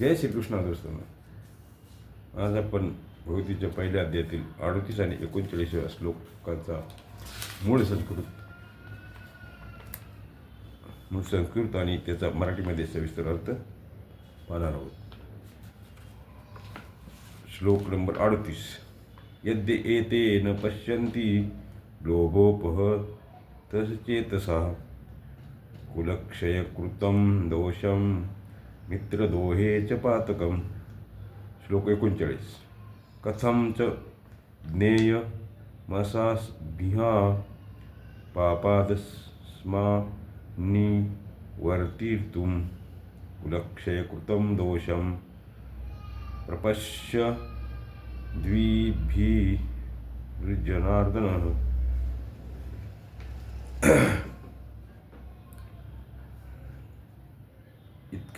जय श्रीकृष्ण दोस्तांनो आज आपण भगवतीच्या पहिल्या अध्यायातील अडतीस आणि एकोणचाळीसव्या श्लोकांचा मूळ संस्कृत मूळ संस्कृत आणि त्याचा मराठीमध्ये सविस्तर अर्थ पाहणार आहोत. श्लोक नंबर अडतीस. यद्य एते न पश्यन्ति लोभोपह तसचेतसा कुलक्षयकृतं दोषं मित्रदोहे च पातकं श्लोक एकोणचाळीस। कथं च ज्ञेय ज्ञेयमसास्भिहा पापादस्मा निवर्तितुं कुलक्षयकृतं दोषं प्रपश्य द्विभिर्जनार्दनः।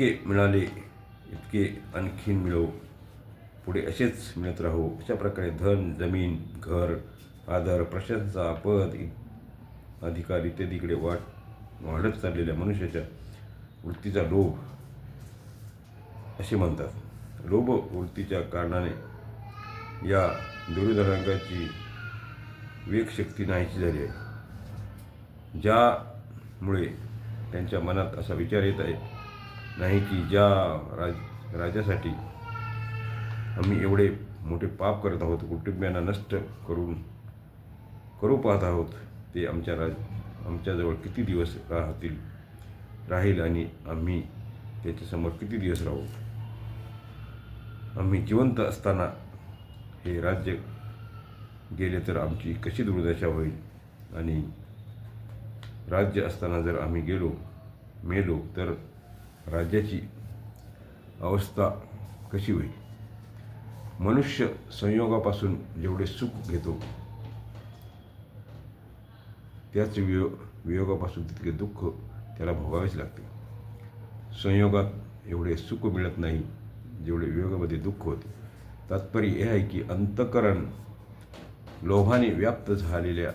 इतके मिळाले इतके आणखीन मिळो पुढे असेच मिळत राहू. अशा प्रकारे धन जमीन घर आदर प्रशंसा पद अधिकार इत्यादीकडे वाट वाढत चाललेल्या मनुष्याच्या वृत्तीचा लोभ असे म्हणतात. लोभ वृत्तीच्या कारणाने या दुर्धरांगाची वेगशक्ती नाहीशी झाली आहे. ज्यामुळे त्यांच्या मनात असा विचार येत आहे नाही की ज्या राज राजासाठी आम्ही एवढे मोठे पाप करत आहोत कुटुंबियांना नष्ट करून करू पाहत आहोत ते आमच्या राज आमच्याजवळ किती दिवस राहतील राहील आणि आम्ही त्याच्यासमोर किती दिवस राहू? आम्ही जिवंत असताना हे राज्य गेले तर आमची कशी दुर्दशा होईल? आणि राज्य असताना जर आम्ही गेलो मेलो तर राज्याची अवस्था कशी होईल? मनुष्य संयोगापासून जेवढे सुख घेतो त्याच वियो वियोगापासून तितके दुःख त्याला भोगावेच लागते. संयोगात एवढे सुख मिळत नाही जेवढे वियोगामध्ये दुःख होते. तात्पर्य हे आहे की अंतकरण लोभाने व्याप्त झालेल्या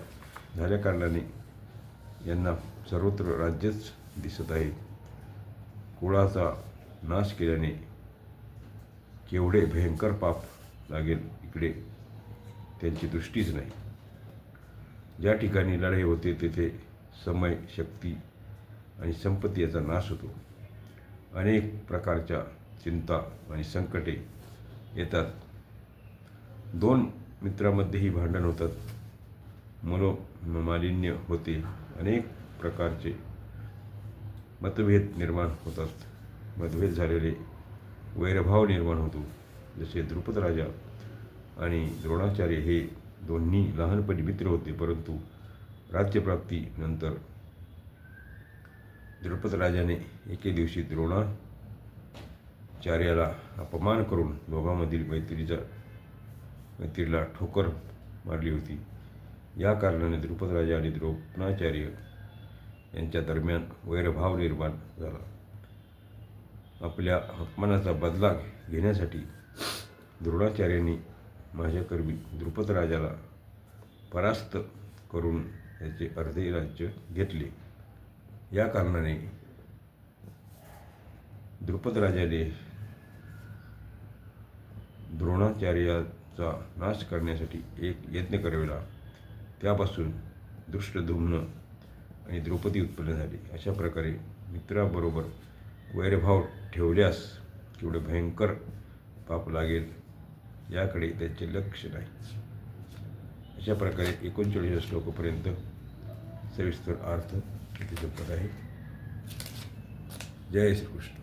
झाल्या कारणाने यांना सर्वत्र राज्यच दिसत आहे. कुळाचा नाश केल्याने केवढे भयंकर पाप लागेल इकडे त्यांची दृष्टीच नाही. ज्या ठिकाणी लढाई होते तेथे समय शक्ती आणि संपत्ती याचा नाश होतो. अनेक प्रकारच्या चिंता आणि संकटे येतात. दोन मित्रामध्येही भांडण होतात. मनोमालिन्य होते. अनेक प्रकारचे मतभेद निर्माण होतात. मतभेद झालेले वैरभाव निर्माण होतो. जसे द्रुपद राजा आणि द्रोणाचार्य हे दोन्ही लहानपणी मित्र होते परंतु राज्यप्राप्तीनंतर द्रुपद राजाने एके दिवशी द्रोणाचार्याला अपमान करून दोघांमधील मैत्रीचा मैत्रीला ठोकर मारली होती. या कारणाने द्रुपद राजा आणि द्रोणाचार्य यांच्या दरम्यान वैरभाव निर्माण झाला. आपल्या अपमानाचा बदला घेण्यासाठी द्रोणाचार्यांनी माझ्याकरवी द्रुपद राजाला परास्त करून त्याचे अर्धे राज्य घेतले. या कारणाने द्रुपदराजाने द्रोणाचार्याचा नाश करण्यासाठी एक यत्न करविला त्यापासून दृष्टधुम्न आणि द्रौपदी उत्पन्न झाली. अशा प्रकारे मित्राबरोबर वैरभाव ठेवल्यास केवढे भयंकर पाप लागेल याकडे त्याचे लक्ष नाही. अशा प्रकारे एकोणचाळीस श्लोकापर्यंत सविस्तर अर्थ इथे जपत आहे. जय श्रीकृष्ण.